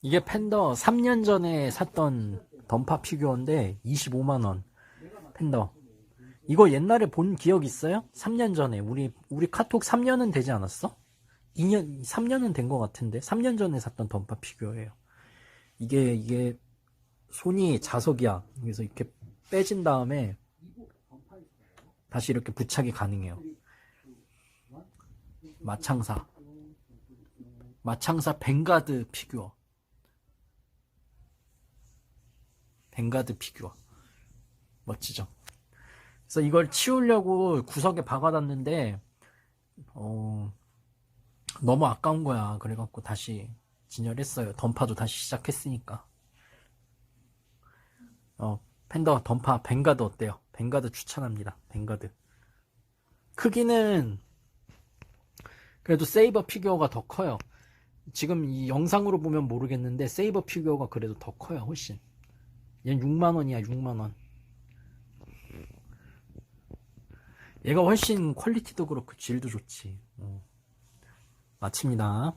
이게 팬더 3년 전에 샀던 던파 피규어인데 25만원. 팬더. 이거 옛날에 본 기억 있어요? 3년 전에. 우리 우리 카톡 3년은 되지 않았어? 2년 3년은 된 것 같은데? 3년 전에 샀던 던파 피규어예요. 이게 이게 손이 자석이야. 그래서 이렇게 빼진 다음에 다시 이렇게 부착이 가능해요. 마창사. 마창사 벵가드 피규어 벵가드 피규어. 멋지죠? 그래서 이걸 치우려고 구석에 박아놨는데 어 너무 아까운 거야. 그래갖고 다시 진열했어요. 던파도 다시 시작했으니까. 어 팬더 던파 벵가드 어때요? 벵가드 추천합니다. 벵가드. 크기는 그래도 세이버 피규어가 더 커요. 지금 이 영상으로 보면 모르겠는데 세이버 피규어가 그래도 더 커요 훨씬 얘는 6만원이야 6만원. 얘가 훨씬 퀄리티도 그렇고 질도 좋지. 어. 마칩니다